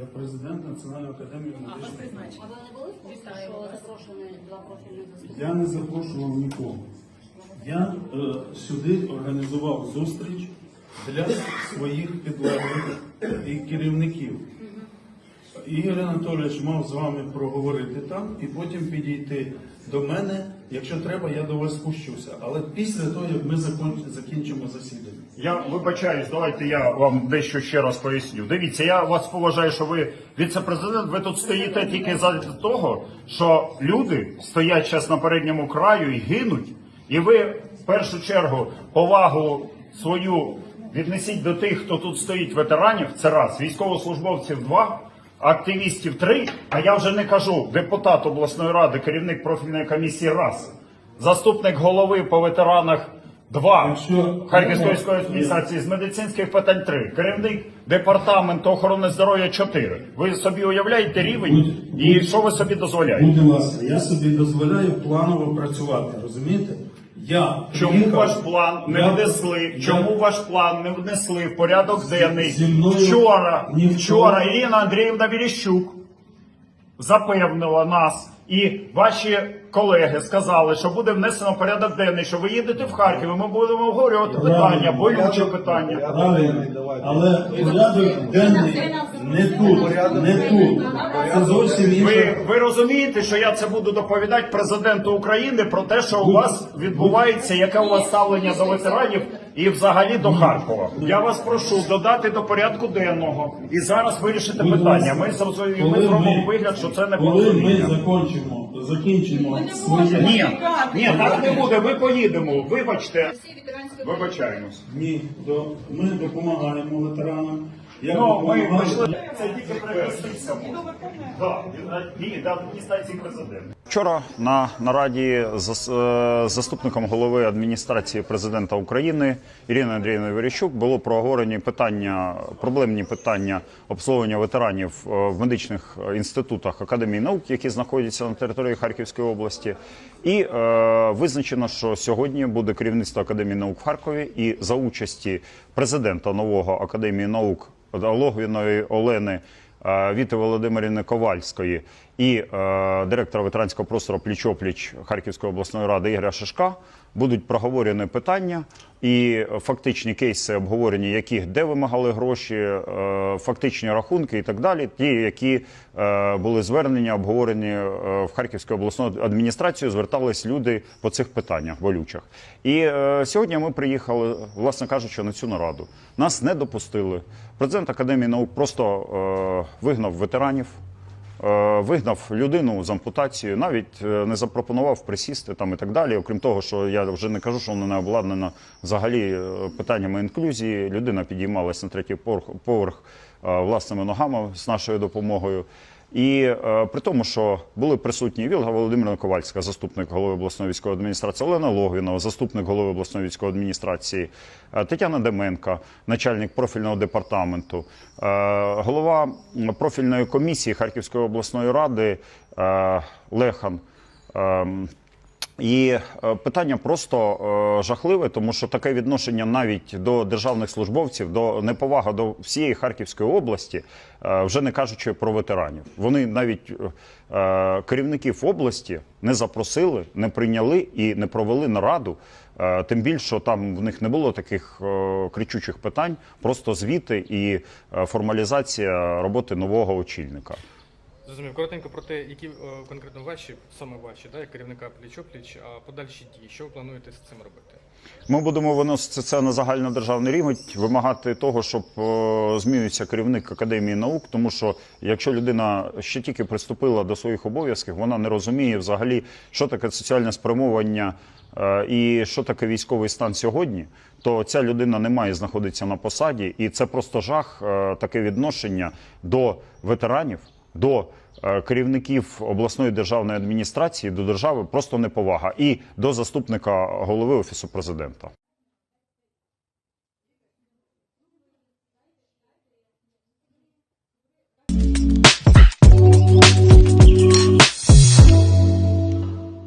Я президент Національної академії А вас медичних. призначили. А ви не були в курсі, що запрошені два профільних заступники? Я не запрошував нікого. Я е, сюди організував зустріч для своїх підлеглих і керівників. Ігор Анатолійович мав з вами проговорити там і потім підійти до мене. Якщо треба, я до вас спущуся. Але після того, як ми закінчимо засідання. Я вибачаюсь, давайте я вам дещо ще раз поясню. Дивіться, я вас поважаю, що ви віце-президент. Ви тут стоїте тільки за того, що люди стоять зараз на передньому краю і гинуть. І ви в першу чергу повагу свою віднесіть до тих, хто тут стоїть ветеранів. Це раз, військовослужбовців два. Активістів три, а я вже не кажу депутат обласної ради, керівник профільної комісії раз, заступник голови по ветеранах два, Харківської військової адміністрації з медицинських питань 3, керівник департаменту охорони здоров'я 4. Ви собі уявляєте рівень і що ви собі дозволяєте? Будь ласка, я собі дозволяю планово працювати, розумієте? Я Чому приїхав- ваш план не Я- внесли? я- Чому ваш план не внесли? В порядок денний? зі мною Вчора, ніхто- вчора Ірина Андріївна Віріщук запевнила нас, і ваші колеги сказали, що буде внесено в порядок денний, що ви їдете в Харків, і ми будемо обговорювати питання, болюче питання. Правильно, але порядок денний не тут, не тут. Це зовсім Ви, інше. ви розумієте, що я це буду доповідати президенту України про те, що у вас відбувається, яке у вас ставлення до ветеранів і взагалі до Харкова. Я вас прошу додати до порядку денного і зараз вирішити питання. Ми зрозуміємо, ми зробимо вигляд, що це не Коли ми порозуміння. закінчимо, закінчимо своє. Ні, ні, так не буде. Ми поїдемо. Вибачте, вибачаємось. Ні, то ми допомагаємо ветеранам. Я Ну, ми допомагаю. Це тільки. Да, ні, до адміністрації президента. Вчора на нараді з е, заступником голови адміністрації президента України Іриною Андріївною Верещук було проговорені питання, проблемні питання обслуговування ветеранів е, в медичних інститутах Академії наук, які знаходяться на території Харківської області. І е, визначено, що сьогодні буде керівництво Академії наук в Харкові, і за участі президента нового Академії наук Логвіної Олени. е, Віти Володимирівни Ковальської і е, директора ветеранського простору Пліч-опліч Харківської обласної ради Ігоря Шишка будуть проговорені питання і фактичні кейси обговорені, яких де вимагали гроші, е, фактичні рахунки і так далі. Ті, які е, були звернення, обговорені е, в Харківську обласну адміністрацію, звертались люди по цих питаннях болючих. І е, сьогодні ми приїхали, власне кажучи, на цю нараду. Нас не допустили. Президент Академії наук просто е, вигнав ветеранів. Е, Вигнав людину з ампутацією, навіть е, не запропонував присісти там і так далі. Окрім того, що я вже не кажу, що вона не обладнана взагалі е, питаннями інклюзії. Людина підіймалась на третій поверх, поверх власними ногами з нашою допомогою. І е, при тому, що були присутні Вілга Володимирна Ковальська, заступник голови обласної військової адміністрації, Олена Логвінова, заступник голови обласної військової адміністрації, е, Тетяна Деменка, начальник профільного департаменту, е, голова профільної комісії Харківської обласної ради е, Лехан. Ем, і е, питання просто е, жахливе, тому що таке відношення навіть до державних службовців, до неповага до всієї Харківської області, е, вже не кажучи про ветеранів. Вони навіть керівників області не запросили, не прийняли і не провели нараду. Тим більше там в них не було таких кричучих питань, просто звіти і формалізація роботи нового очільника. Зрозумів. Коротенько про те, які е, конкретно ваші, саме ваші, да, як керівника пліч-опліч, а подальші дії. Що ви плануєте з цим робити? Ми будемо виносити це на загальнодержавний рівень, вимагати того, щоб е, змінився керівник академії наук, тому що якщо людина ще тільки приступила до своїх обов'язків, вона не розуміє взагалі, що таке соціальне спрямовування е, і що таке військовий стан сьогодні, то ця людина не має знаходитися на посаді, і це просто жах, е, таке відношення до ветеранів. До е, керівників обласної державної адміністрації, до держави просто неповага і до заступника голови офісу президента.